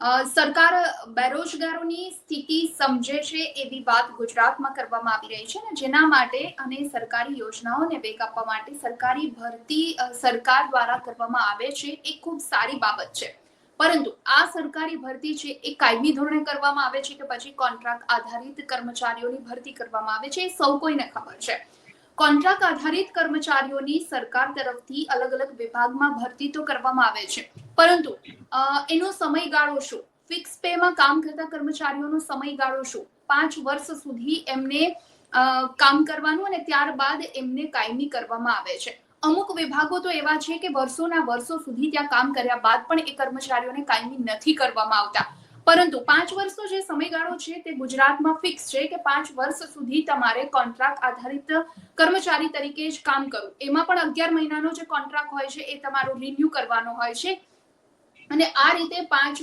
સરકાર બેરોજગારોની સ્થિતિ સમજે છે એવી વાત ગુજરાતમાં કરવામાં આવી રહી છે ને જેના માટે અને સરકારી યોજનાઓને વેગ આપવા માટે સરકારી ભરતી સરકાર દ્વારા કરવામાં આવે છે એ ખૂબ સારી બાબત છે. પરંતુ આ સરકારી ભરતી છે એ કાયમી ધોરણે કરવામાં આવે છે કે પછી કોન્ટ્રાક્ટ આધારિત કર્મચારીઓની ભરતી કરવામાં આવે છે એ સૌ કોઈને ખબર છે. કોન્ટ્રાક્ટ આધારિત કર્મચારીઓની સરકાર તરફથી અલગ અલગ વિભાગમાં ભરતી તો કરવામાં આવે છે. પરંતુ એનો સમયગાળો શું? ફિક્સ પેમાં કામ કરતા કર્મચારીઓનો સમયગાળો શું? પાંચ વર્ષ સુધી એમને કામ કરવાનું અને ત્યારબાદ એમને કાયમી કરવામાં આવે છે. અમુક વિભાગો તો એવા છે કે વર્ષોના વર્ષો સુધી ત્યાં કામ કર્યા બાદ પણ એ કર્મચારીઓને કાયમી નથી કરવામાં આવતા. પરંતુ પાંચ વર્ષનો જે સમયગાળો છે તે ગુજરાતમાં ફિક્સ છે કે પાંચ વર્ષ સુધી તમારે કોન્ટ્રાક્ટ આધારિત કર્મચારી તરીકે જ કામ કરવું. એમાં પણ અગિયાર મહિનાનો જે કોન્ટ્રાક્ટ હોય છે એ તમારો રિન્યુ કરવાનો હોય છે. અને આ રીતે પાંચ